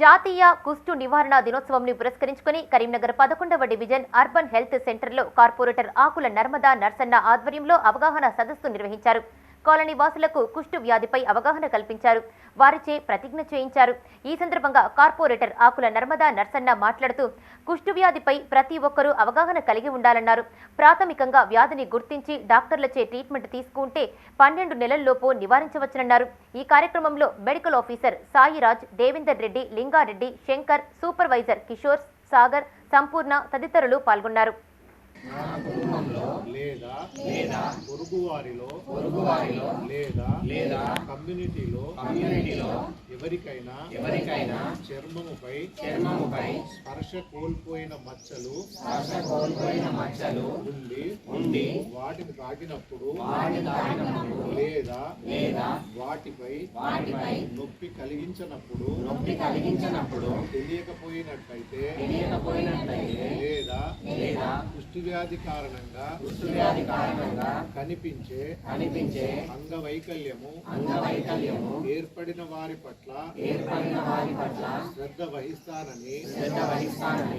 జాతీయ కుష్టు నివారణ దినోత్సవంని పురస్కరించుకుని కరీంనగర్ పదకొండవ డివిజన్ అర్బన్ హెల్త్ సెంటర్లో కార్పొరేటర్ ఆకుల నర్మదా నర్సన్న ఆధ్వర్యంలో అవగాహన సదస్సు నిర్వహించారు. కాలనీ వాసులకు కుష్టు వ్యాధిపై అవగాహన కల్పించారు. వారిచే ప్రతిజ్ఞ చేయించారు. ఈ సందర్భంగా కార్పొరేటర్ ఆకుల నర్మదా నర్సన్న మాట్లాడుతూ కుష్టు వ్యాధిపై ప్రతి ఒక్కరూ అవగాహన కలిగి ఉండాలన్నారు. ప్రాథమికంగా వ్యాధిని గుర్తించి డాక్టర్లచే ట్రీట్మెంట్ తీసుకుంటే పన్నెండు నెలల్లోపు నివారించవచ్చునన్నారు. ఈ కార్యక్రమంలో medical officer Sairaj Devender Reddy Linga Reddy Shankar supervisor Kishore Sagar Sampoorna తదితరులు పాల్గొన్నారు. లేదా లేదా పొరుగు వారిలో పొరుగు వారిలో లేదా లేదా కమ్యూనిటీలో కమ్యూనిటీలో ఎవరికైనా ఎవరికైనా చర్మముపై చర్మముపై స్పర్శ కోల్పోయిన మచ్చలు స్పర్శ కోల్పోయిన మచ్చలు ఉండి ఉండి వాటిని తాకినప్పుడు వాటిని తాకినప్పుడు లేదా లేదా వాటిపై వాటిపై నొప్పి కలిగించినప్పుడు నొప్పి కలిగించినప్పుడు తెలియకపోయినట్లయితే తెలియకపోయినట్లయితే లేదా లేదా కుష్టి వ్యాధి కారణంగా కుష్టి వ్యాధి కారణంగా కనిపించే కనిపించే అంగవైకల్యము అంగవైకల్యము ఏర్పడిన వారి పట్ల ఏర్పడిన వారి పట్ల శ్రద్ధ వహిస్తానని శ్రద్ధ వహిస్తానని